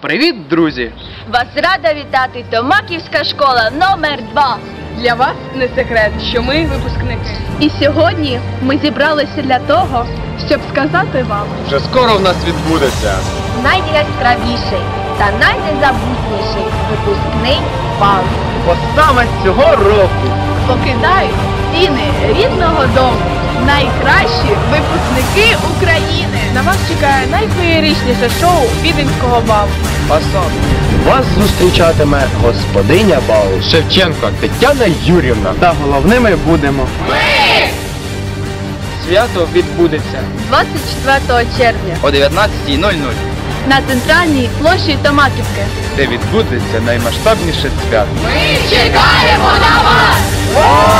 Привіт, друзі! Вас рада вітати Томаківська школа номер 2 Для вас не секрет, що ми випускники. І сьогодні ми зібралися для того, щоб сказати вам, Вже скоро в нас відбудеться. Найяскравіший та найнезабутніший випускний бал. Бо саме цього року покидають стіни рідного дому. Найкращі випускники чекає найфеєричніше шоу віденського балу. Пасан. Вас зустрічатиме господиня балу. Шевченко Тетяна Юрівна. Та головними будемо. Свято відбудеться 24 червня о 19.00, на центральній площі Томаківки. де відбудеться наймасштабніше свято. Чекаємо на вас!